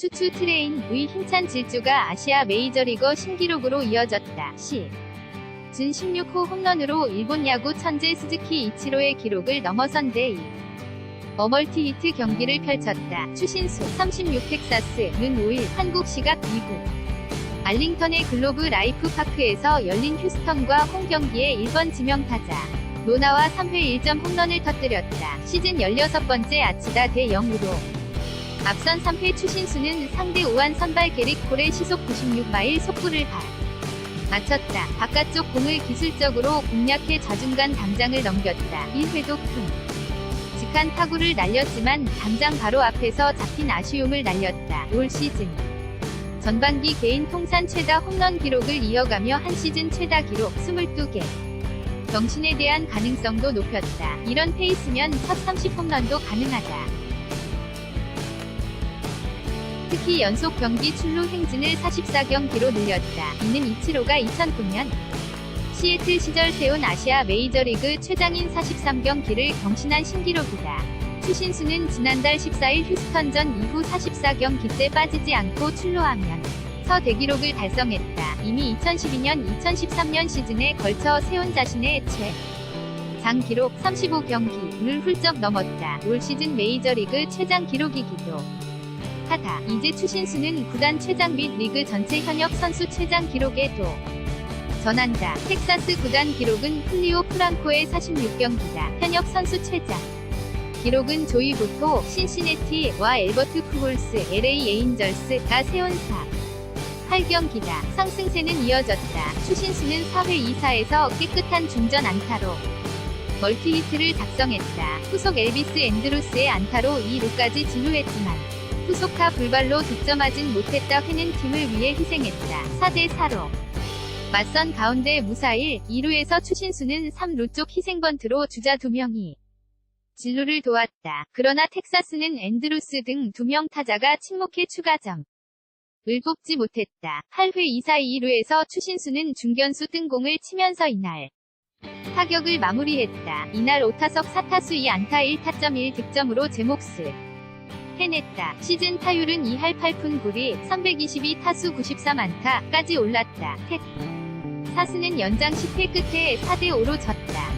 추추 트레인의 힘찬 질주가 아시아 메이저리거 신기록으로 이어졌다. 시. 준 16호 홈런으로 일본 야구 천재 스즈키 이치로의 기록을 넘어선 데 이. 어멀티 히트 경기를 펼쳤다. 추신수 36 텍사스 는 5일 한국 시각 2구. 알링턴의 글로브 라이프 파크에서 열린 휴스턴과 홈 경기의 1번 지명타자. 노나와 3회 1점 홈런을 터뜨렸다. 시즌 16번째 아치다 대 0으로. 앞선 3회 추신수는 상대 우한 선발 게릭 콜의 시속 96마일 속구를 발. 맞췄다. 바깥쪽 공을 기술적으로 공략해 좌중간 담장을 넘겼다. 1회도 큰. 직한 타구를 날렸지만 담장 바로 앞에서 잡힌 아쉬움을 날렸다. 올 시즌. 전반기 개인 통산 최다 홈런 기록을 이어가며 한 시즌 최다 기록 22개. 경신에 대한 가능성도 높였다. 이런 페이스면 첫 30 홈런도 가능하다. 특히 연속 경기 출루 행진을 44경기로 늘렸다. 이는 이치로가 2009년 시애틀 시절 세운 아시아 메이저리그 최장인 43경기를 경신한 신기록이다. 추신수는 지난달 14일 휴스턴전 이후 44경기 때 빠지지 않고 출루하면 서 대기록을 달성했다. 이미 2012년 2013년 시즌에 걸쳐 세운 자신의 최 장 기록 35경기를 훌쩍 넘었다. 올 시즌 메이저리그 최장 기록이기도 하다. 이제 추신수는 구단 최장 및 리그 전체 현역 선수 최장 기록에 도 전한다. 텍사스 구단 기록은 플리오 프랑코의 46경기다. 현역 선수 최장 기록은 조이 보토, 신시내티와 엘버트 푸홀스, LA 에인절스가 세운 4. 8경기다. 상승세는 이어졌다. 추신수는 4회 2사에서 깨끗한 중전 안타로 멀티히트를 작성했다. 후속 엘비스 앤드루스의 안타로 2루까지 진루했지만 후속타 불발로 득점하진 못했다. 회는 팀을 위해 희생했다. 4대4로 맞선 가운데 무사일 2루에서 추신수는 3루 쪽 희생번트로 주자 2명이 진루를 도왔다. 그러나 텍사스는 앤드루스 등 2명 타자가 침묵해 추가점. 을 뽑지 못했다. 8회 2사 2루에서 추신수는 중견수 뜬공을 치면서 이날 타격을 마무리했다. 이날 5타석 4타수 2안타 1타점 1득점으로 제 몫을 해냈다. 시즌 타율은 2할 8푼 9리 322 타수 93안타까지 올랐다. 텍 사스는 연장 10회 끝에 4대5로 졌다.